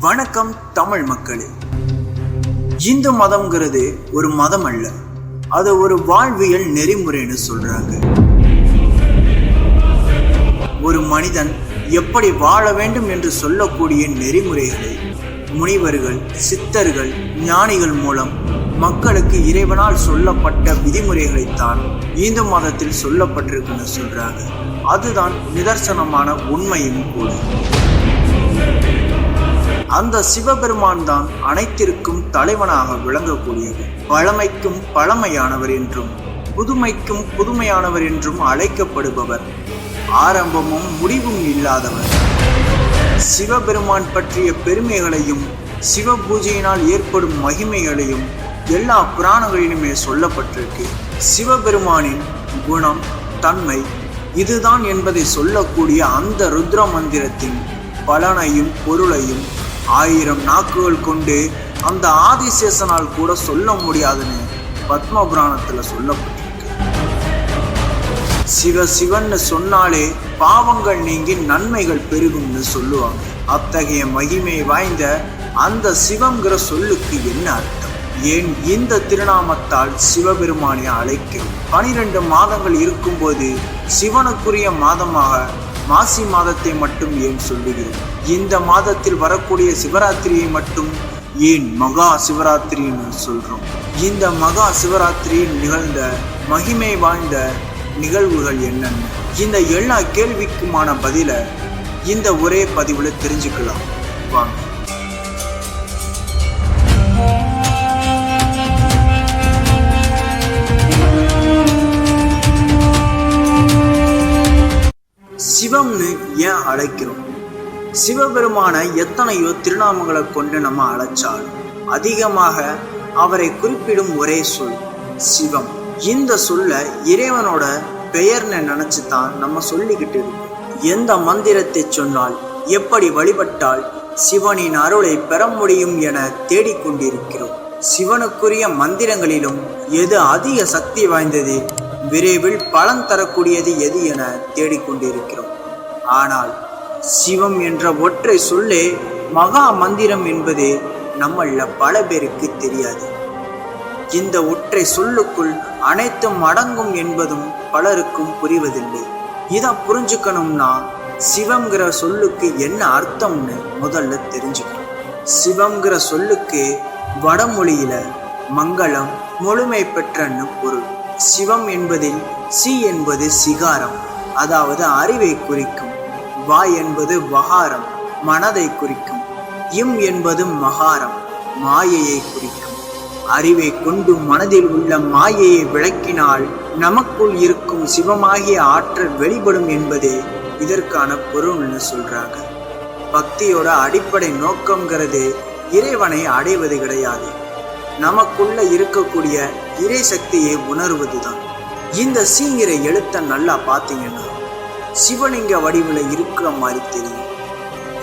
வணக்கம் தமிழ் மக்களே. இந்து மதம்ங்கிறது ஒரு மதம் அல்ல அது ஒரு வாழ்வியல் நெறிமுறைன்னு சொல்றாங்க. ஒரு மனிதன் எப்படி வாழ வேண்டும் என்று சொல்லக்கூடிய நெறிமுறைகளை முனிவர்கள் சித்தர்கள் ஞானிகள் மூலம் மக்களுக்கு இறைவனால் சொல்லப்பட்ட விதிமுறைகளைத்தான் இந்து மதத்தில் சொல்லப்பட்டிருக்குன்னு சொல்றாங்க. அதுதான் நிதர்சனமான உண்மையும் கூட. அந்த சிவபெருமான் தான் அனைத்திற்கும் தலைவனாக விளங்கக்கூடியது. பழமைக்கும் பழமையானவர் என்றும் புதுமைக்கும் புதுமையானவர் என்றும் அழைக்கப்படுபவர். ஆரம்பமும் முடிவும் இல்லாதவர். சிவபெருமான் பற்றிய பெருமைகளையும் சிவ பூஜையினால் ஏற்படும் மகிமைகளையும் எல்லா புராணங்களிலுமே சொல்லப்பட்டிருக்கு. சிவபெருமானின் குணம் தன்மை இதுதான் என்பதை சொல்லக்கூடிய அந்த ருத்ர மந்திரத்தின் பலனையும் பொருளையும் ஆயிரம் நாக்குகள் கொண்டு அந்த ஆதிசேஷனால் கூட சொல்ல முடியாதுன்னு பத்ம புராணத்துல சொல்லப்பட்டிருக்கு. சிவ சிவன்னு சொன்னாலே பாவங்கள் நீங்கி நன்மைகள் பெருகும்னு சொல்லுவாங்க. அத்தகைய மகிமை வாய்ந்த அந்த சிவங்கிற சொல்லுக்கு என்ன அர்த்தம்? ஏன் இந்த திருநாமத்தால் சிவபெருமானை அழைக்கிறோம்? பனிரெண்டு மாதங்கள் இருக்கும்போது சிவனுக்குரிய மாதமாக மாசி மாதத்தை மட்டும் ஏன் சொல்லுகிறேன்? இந்த மாதத்தில் வரக்கூடிய சிவராத்திரியை மட்டும் ஏன் மகா சிவராத்திரின்னு சொல்றோம்? இந்த மகா சிவராத்திரியில் நிகழ்ந்த மகிமை வாய்ந்த நிகழ்வுகள் என்னென்ன? இந்த எல்லா கேள்விக்குமான பதில இந்த ஒரே பதிவுல தெரிஞ்சுக்கலாம். வாங்க. சிவம்னு ஏன் அழைக்கிறோம்? சிவபெருமான எத்தனையோ திருநாமங்களை கொண்டு நம்ம அழைச்சாலும் அதிகமாக அவரை குறிப்பிடும் ஒரே சொல் சிவம். இந்த சொல்ல இறைவனோட பெயர்னு நினைச்சு தான் நம்ம சொல்லிக்கிட்டு இருக்கோம். எந்த மந்திரத்தை சொன்னால் எப்படி வழிபட்டால் சிவனின் அருளை பெற முடியும் என தேடிக்கொண்டிருக்கிறோம். சிவனுக்குரிய மந்திரங்களிலும் எது அதிக சக்தி வாய்ந்தது விரைவில் பலன் தரக்கூடியது எது என தேடிக்கொண்டிருக்கிறோம். ஆனால் சிவம் என்ற ஒற்றை சொல்லே மகா மந்திரம் என்பது நம்மள பல பேருக்கு தெரியாது. இந்த ஒற்றை சொல்லுக்குள் அனைத்தும் அடங்கும் என்பதும் பலருக்கும் புரிவதில்லை. இதை புரிஞ்சுக்கணும்னா சிவம்ங்கிற சொல்லுக்கு என்ன அர்த்தம்னு முதல்ல தெரிஞ்சுக்கணும். சிவம்ங்கிற சொல்லுக்கு வடமொழியில மங்களம் முழுமை பெற்றன்னு பொருள். சிவம் என்பதில் சி என்பது சிகாரம் அதாவது அறிவை குறிக்கும். வா என்பது வகாரம் மனதை குறிக்கும். இம் என்பது மகாரம் மாயையை குறிக்கும். அறிவை கொண்டு மனதில் உள்ள மாயையை விளக்கினால் நமக்குள் இருக்கும் சிவமாகிய ஆற்றல் வெளிப்படும் என்பதே இதற்கான பொருள்னு சொல்றாங்க பக்தியோட அடிப்படை நோக்கங்கிறது இறைவனை அடைவது கிடையாது. நமக்குள்ள இருக்கக்கூடிய இறை சக்தியை உணர்வதுதான். இந்த சீங்கிற எழுத்தை நல்லா பார்த்தீங்கன்னா சிவலிங்க வடிவில் இருக்கிற மாதிரி தெரியும்.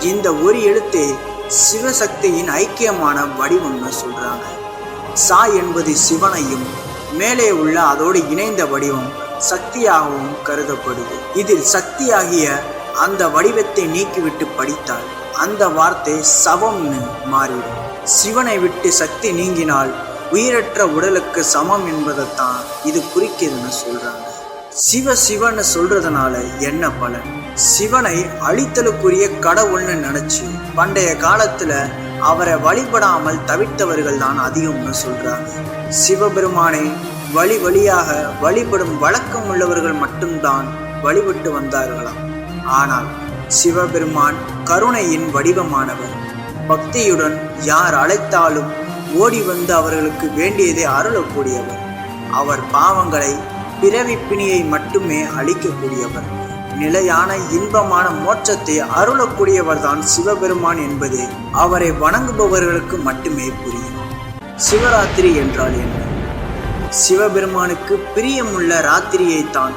இந்த ஒரு எழுத்தே சிவசக்தியின் ஐக்கியமான வடிவம்னு சொல்றாங்க. சா என்பது சிவனையும் மேலே உள்ள அதோடு இணைந்த வடிவம் சக்தியாகவும் கருதப்படுது. இதில் சக்தியாகிய அந்த வடிவத்தை நீக்கிவிட்டு படித்தால் அந்த வார்த்தை சவம்னு மாறிடும் சிவனை விட்டு சக்தி நீங்கினால் உயிரற்ற உடலுக்கு சமம் என்பதைத்தான் இது குறிக்கிறதுன்னு சொல்கிறாங்க சிவ சிவன்னு சொல்றதுனால என்ன பலன்? சிவனை அழித்தலுக்குரிய கடவுள்னு நினைச்சு பண்டைய காலத்துல அவரை வழிபடாமல் தவிர்த்தவர்கள் தான் அதிகம்னு சொல்றாங்க. சிவபெருமானை வழி வழியாக வழிபடும் வழக்கம் உள்ளவர்கள் மட்டும்தான் வழிபட்டு வந்தார்களாம். ஆனால் சிவபெருமான் கருணையின் வடிவமானவர். பக்தியுடன் யார் அழைத்தாலும் ஓடி வந்து அவர்களுக்கு வேண்டியதை அருளக்கூடியவர். அவர் பாவங்களை பிறவி பிணியை மட்டுமே அழிக்கக்கூடியவர். நிலையான இன்பமான மோட்சத்தை அருளக்கூடியவர் தான் சிவபெருமான் என்பது அவரை வணங்குபவர்களுக்கு மட்டுமே புரியும். சிவராத்திரி என்றால் என்ன? சிவபெருமானுக்கு பிரியமுள்ள ராத்திரியை தான்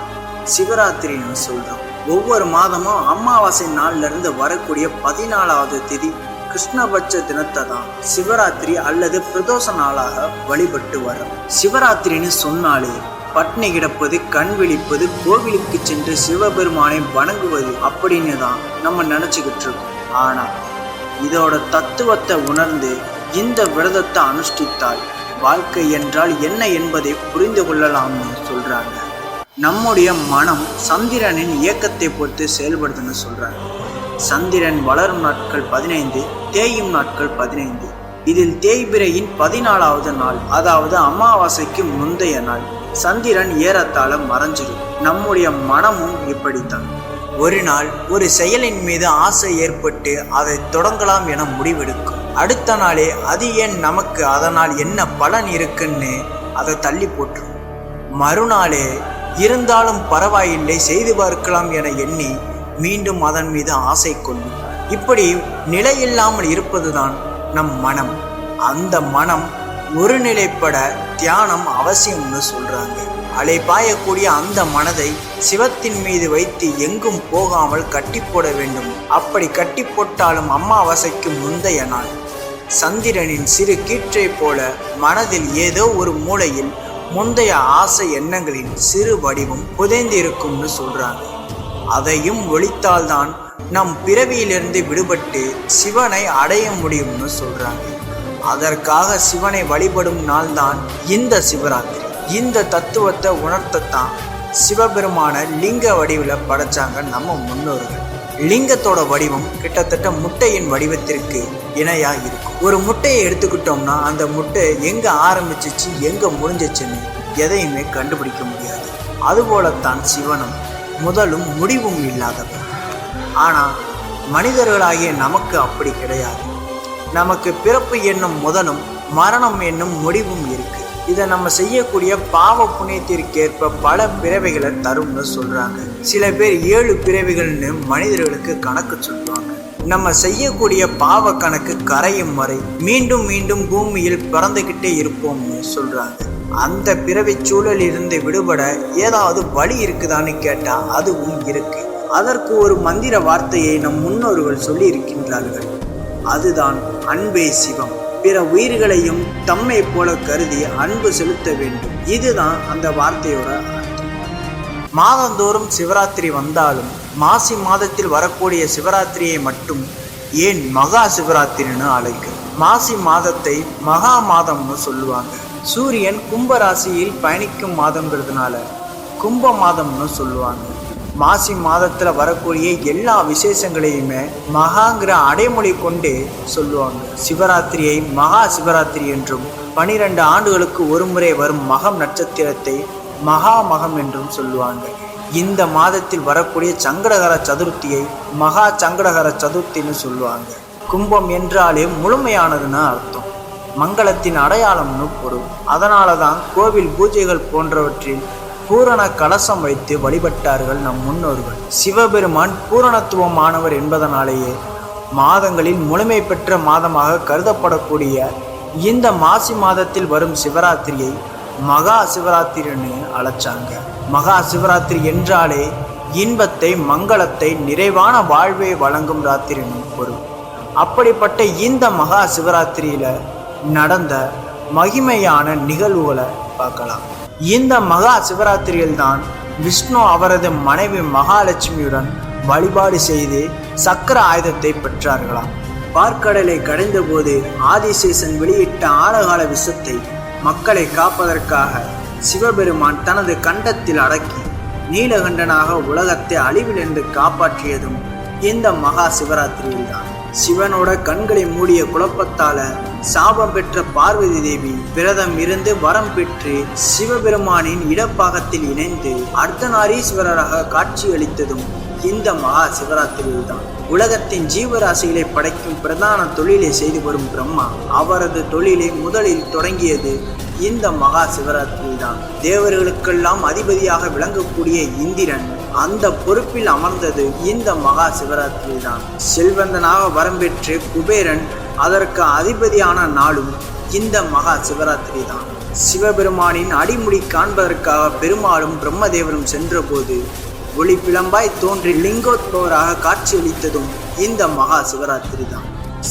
சிவராத்திரின்னு சொல்றோம். ஒவ்வொரு மாதமும் அமாவாசை நாள்ல இருந்து வரக்கூடிய பதினாலாவது திதி கிருஷ்ணபட்ச தினத்தை தான் சிவராத்திரி அல்லது பிரதோஷ நாளாக வழிபட்டு வரோம். சிவராத்திரின்னு சொன்னாலே பட்னி கிடப்பது கண் விழிப்பது கோவிலுக்கு சென்று சிவபெருமானை வணங்குவது அப்படின்னு தான் நம்ம நினச்சிக்கிட்டு இருக்கோம். ஆனால் இதோட தத்துவத்தை உணர்ந்து இந்த விரதத்தை அனுஷ்டித்தால் வாழ்க்கை என்றால் என்ன என்பதை புரிந்து கொள்ளலாம்னு சொல்கிறாங்க நம்முடைய மனம் சந்திரனின் இயக்கத்தை பொறுத்து செயல்படுதுன்னு சொல்கிறாங்க சந்திரன் வளரும் நாட்கள் பதினைந்து தேயும் நாட்கள் பதினைந்து. இதில் தேய்பிரையின் பதினாலாவது நாள் அதாவது அமாவாசைக்கு முந்தைய நாள். சந்திரன் ஏறத்தாழ மறைஞ்சிடும் நம்முடைய மனமும் இப்படித்தான். ஒரு நாள் ஒரு செயலின் மீது ஆசை ஏற்பட்டு அதை தொடங்கலாம் என முடிவெடுக்கும். அடுத்த நாளே அது ஏன் நமக்கு அதனால் என்ன பலன் இருக்குன்னு அதை தள்ளி போட்டுரும். மறுநாளே இருந்தாலும் பரவாயில்லை செய்து பார்க்கலாம் என எண்ணி மீண்டும் அதன் மீது ஆசை கொள்ளும். இப்படி நிலையில்லாமல் இருப்பதுதான் நம் மனம். அந்த மனம் ஒருநிலைப்பட தியானம் அவசியம்னு சொல்றாங்க. அலை பாயக்கூடிய அந்த மனதை சிவத்தின் மீது வைத்து எங்கும் போகாமல் கட்டி போட வேண்டும். அப்படி கட்டி போட்டாலும் அம்மாவாசைக்கு முந்தைய நாள். சந்திரனின் சிறு கீற்றை போல மனதில் ஏதோ ஒரு மூலையில் முந்தைய ஆசை எண்ணங்களின் சிறு வடிவம் புதைந்திருக்கும்னு சொல்றாங்க. அதையும் ஒழித்தால்தான் நம் பிறவியிலிருந்து விடுபட்டு சிவனை அடைய முடியும்னு சொல்றாங்க. அதற்காக சிவனை வழிபடும் நாள்தான் இந்த சிவராத்திரி. இந்த தத்துவத்தை உணர்த்தத்தான் சிவபெருமான லிங்க வடிவில் படைச்சாங்க நம்ம முன்னோர்கள். லிங்கத்தோட வடிவம் கிட்டத்தட்ட முட்டையின் வடிவத்திற்கு இணையா இருக்கும். ஒரு முட்டையை எடுத்துக்கிட்டோம்னா அந்த முட்டை எங்க ஆரம்பிச்சிச்சு எங்க முடிஞ்சிச்சுன்னு எதையுமே கண்டுபிடிக்க முடியாது. அதுபோலத்தான் சிவனும் முதலும் முடிவும் இல்லாதவர். ஆனால் மனிதர்களாகிய நமக்கு அப்படி கிடையாது. நமக்கு பிறப்பு என்னும் முதலும் மரணம் என்னும் முடிவும் இருக்கு. இதை நம்ம செய்யக்கூடிய பாவ புண்ணியத்திற்கேற்ப பல பிறவைகளை தரும்னு சொல்றாங்க. சில பேர் ஏழு பிறவிகள்னு மனிதர்களுக்கு கணக்கு சொல்லுவாங்க. நம்ம செய்யக்கூடிய பாவ கணக்கு கரையும் வரை மீண்டும் மீண்டும் பூமியில் பிறந்துகிட்டே இருப்போம்னு சொல்றாங்க. அந்த பிறவி சூழலில் இருந்து விடுபட ஏதாவது வழி இருக்குதான்னு கேட்டால் அதுவும் இருக்கு. அதற்கு ஒரு மந்திர வார்த்தையை நம் முன்னோர்கள் சொல்லி இருக்கின்றார்கள் அதுதான் அன்பே சிவம். பிற உயிர்களையும் தம்மை போல கருதி அன்பு செலுத்த வேண்டும். இதுதான் அந்த வார்த்தையோட அர்த்தம். மாதந்தோறும் சிவராத்திரி வந்தாலும் மாசி மாதத்தில் வரக்கூடிய சிவராத்திரியை மட்டும் ஏன் மகா சிவராத்திரின்னு அழைக்கும் மாசி மாதத்தை மகா மாதம்னு சொல்லுவாங்க. சூரியன் கும்ப ராசியில் பயணிக்கும் மாதங்கிறதுனால கும்ப மாதம்னு சொல்லுவாங்க. மாசி மாதத்தில் வரக்கூடிய எல்லா விசேஷங்களையுமே மகாங்கிற அடைமொழி கொண்டே சொல்லுவாங்க. சிவராத்திரியை மகா சிவராத்திரி என்றும் பனிரெண்டு ஆண்டுகளுக்கு ஒரு முறை வரும் மகம் நட்சத்திரத்தை மகா மகம் என்றும் சொல்லுவாங்க. இந்த மாதத்தில் வரக்கூடிய சங்கடகர சதுர்த்தியை மகா சங்கடகர சதுர்த்தின்னு சொல்லுவாங்க. கும்பம் என்றாலே முழுமையானதுன்னு அர்த்தம். மங்களத்தின் அடையாளம்னு பொருள் அதனால தான் கோவில் பூஜைகள் போன்றவற்றில் பூரண கலசம் வைத்து வழிபட்டார்கள் நம் முன்னோர்கள். சிவபெருமான் பூரணத்துவமானவர் என்பதனாலேயே மாதங்களில் முழுமை பெற்ற மாதமாக கருதப்படக்கூடிய இந்த மாசி மாதத்தில் வரும் சிவராத்திரியை மகா சிவராத்திரின்னு அழைச்சாங்க. மகா சிவராத்திரி என்றாலே இன்பத்தை மங்களத்தை நிறைவான வாழ்வை வழங்கும் ராத்திரின்னு பொருள். அப்படிப்பட்ட இந்த மகா சிவராத்திரியில நடந்த மகிமையான நிகழ்வுகளை பார்க்கலாம். இந்த மகா சிவராத்திரியில் தான் விஷ்ணு அவரது மனைவி மகாலட்சுமியுடன் வழிபாடு செய்து சக்கர ஆயுதத்தை பெற்றார்களாம். பார்க்கடலை கடைந்தபோது ஆதிசேஷன் வெளியிட்ட ஆழகால விஷத்தை மக்களை காப்பதற்காக சிவபெருமான் தனது கண்டத்தில் அடக்கி நீலகண்டனாக உலகத்தை அழிவிலிருந்து காப்பாற்றியதும் இந்த மகா சிவராத்திரியில் தான் சிவனோட கண்களை மூடிய குழப்பத்தால சாபம் பெற்ற பார்வதி தேவி விரதம் இருந்து வரம் பெற்று சிவபெருமானின் இடப்பாகத்தில் இணைந்து அர்த்தநாரீஸ்வரராக காட்சியளித்ததும் இந்த மகா சிவராத்திரியில் தான். உலகத்தின் ஜீவராசிகளை படைக்கும் பிரதான தொழிலை செய்து வரும் பிரம்மா அவரது தொழிலை முதலில் தொடங்கியது இந்த மகா சிவராத்திரி தான். தேவர்களுக்கெல்லாம் அதிபதியாக விளங்கக்கூடிய இந்திரன் அந்த பொறுப்பில் அமர்ந்தது இந்த மகா சிவராத்திரி தான். செல்வந்தனாக வரம்பெற்று குபேரன் அதற்கு அதிபதியான நாளும் இந்த மகா சிவராத்திரி தான். சிவபெருமானின் அடிமுடி காண்பதற்காக பெருமாளும் பிரம்மதேவரும் சென்றபோது ஒளி பிளம்பாய் தோன்றி லிங்கோத்பவராக காட்சியளித்ததும் இந்த மகா சிவராத்திரி தான்.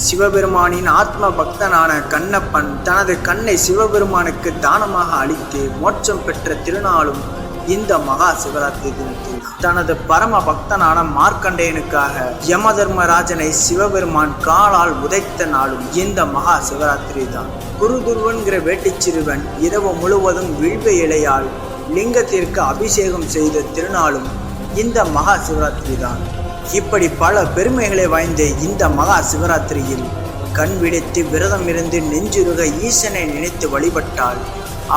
சிவபெருமானின் ஆத்ம பக்தனான கண்ணப்பன் தனது கண்ணை சிவபெருமானுக்கு தானமாக அளித்து மோட்சம் பெற்ற திருநாளும் இந்த மகா சிவராத்திரி தினத்தில் தனது பரம பக்தனான மார்க்கண்டேயனுக்காக யம தர்மராஜனை சிவபெருமான் காலால் உதைத்த நாளும் இந்த மகா சிவராத்திரி தான் குருதுருவன்கிற வேட்டிச்சிறுவன் இரவு முழுவதும் வில்வ இலையால் லிங்கத்திற்கு அபிஷேகம் செய்த திருநாளும் இந்த மகா சிவராத்திரி தான் இப்படி பல பெருமைகளை வாய்ந்த இந்த மகா சிவராத்திரியில் கண் விழித்து விரதம் இருந்து நெஞ்சுருக ஈசனை நினைத்து வழிபட்டால்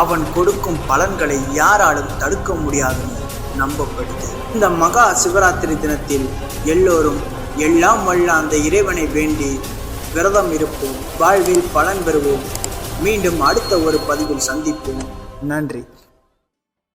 அவன் கொடுக்கும் பலன்களை யாராலும் தடுக்க முடியாதுன்னு நம்பப்படுது. இந்த மகா சிவராத்திரி தினத்தில் எல்லோரும் எல்லாம் வல்ல அந்த இறைவனை வேண்டி விரதம் இருப்போம். வாழ்வில் பலன் பெறுவோம். மீண்டும் அடுத்த ஒரு பதிவில் சந்திப்போம். நன்றி.